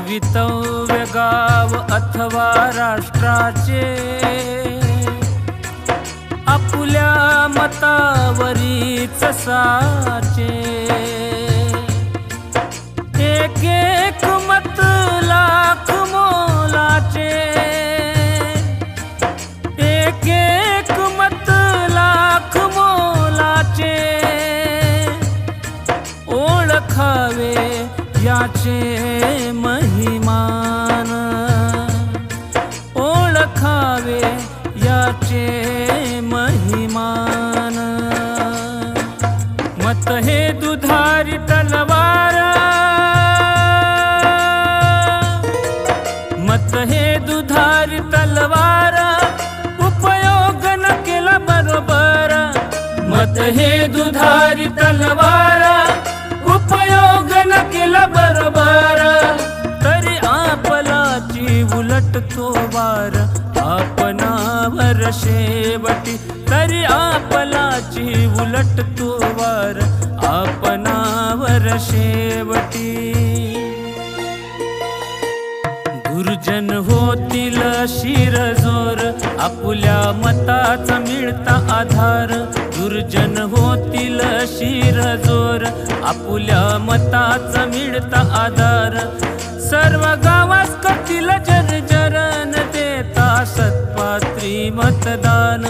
भवितव्य गाव अथवा राष्ट्राचे आपुल्या मतावरीच साचे. एक एक मत लाख मोलाचे एक एक मत लाख मोलाचे. ओळखावे याचे महिमान. ओळखावे याचे महिमान. मत हे दुधारी तलवार आपलाची उलट वार आपणावर शेवटी तरी आपलाची उलट तो वार आपणावर शेवटी. दुर्जन होतील शिर जोर आपुल्या मताचा मिळता आधार. दुर्जन होतील शिर जोर आपुल्या मताचा मिळता आधार. सर्व गावास करतील सत्पात्री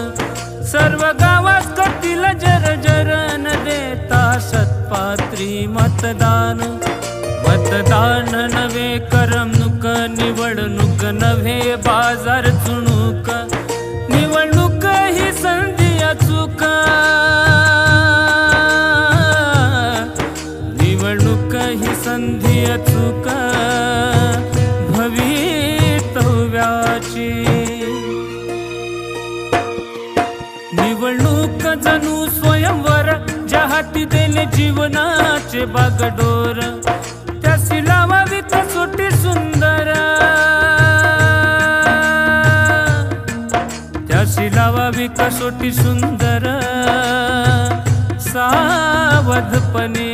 सर्व गावात करतील जर्जरन देता सत्पात्री मतदान. मतदान नव्हे करमणूक निवडणूक नव्हे बाजार चुणूक. निवडणूक ही संधी अचूक निवडणूक ही संधी अचूक निवडणूक जणू स्वयंवर ज्या हाती दिले जीवनाचे बागडोर. त्यासी लावावी कसोटी सुंदर. त्याशी लावावी कसोटी सुंदर. सावधपणे.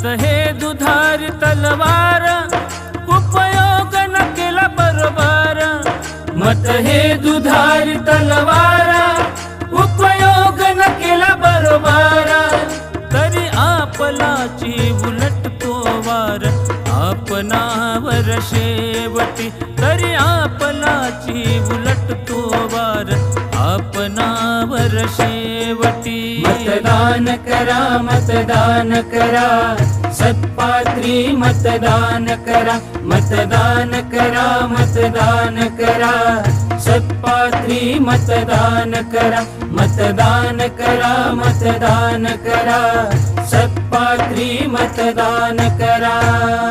मत हे दुधारी तलवार. उपयोग न केला बरोबर. मत हे दुधारी तलवार. उपयोग न केला बरोबर. तरी आपलाची उलट तो वार आपणावर शेवटी तरी आपलाची उलट शेवटी. मतदान करा मतदान करा. सत्पात्री मतदान करा. मतदान करा मतदान करा. सत्पात्री मतदान करा. मतदान करा मतदान करा. सत्पात्री मतदान करा.